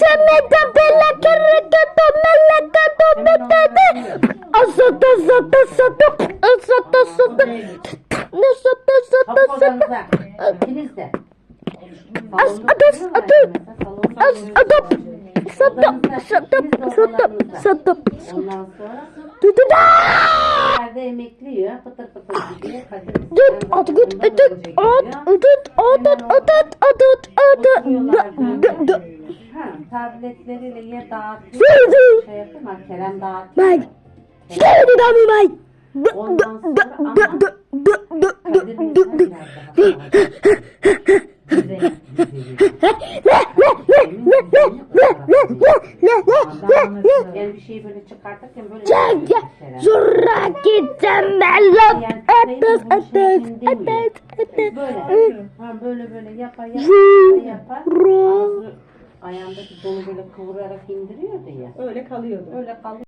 Temeden bela kerekato melekato betede Asata sata sata Asata sata Ne sata sata sata As adas adı. As adop Sata sata sata sata Dudu da emekliyor pıtır pıtır gidiyor Dut at gut dut at dut at at at at at at. At tabletleriyle ye dağıtıyor. Sızı. Şey yapıyor ama Kerem dağıtıyor. Bak. Şöyle bir bir bak. Ondan sonra ama Kadir daha Yani bir şeyi böyle çıkartırken böyle Çek Kerem. Zurra gideceğim ben lan. Atas atas atas atas. Böyle. Ha, böyle böyle yapar yapar Zurra. Ayağındaki donu böyle kıvırarak indiriyordu ya. Öyle kalıyordu. Öyle kalıyor.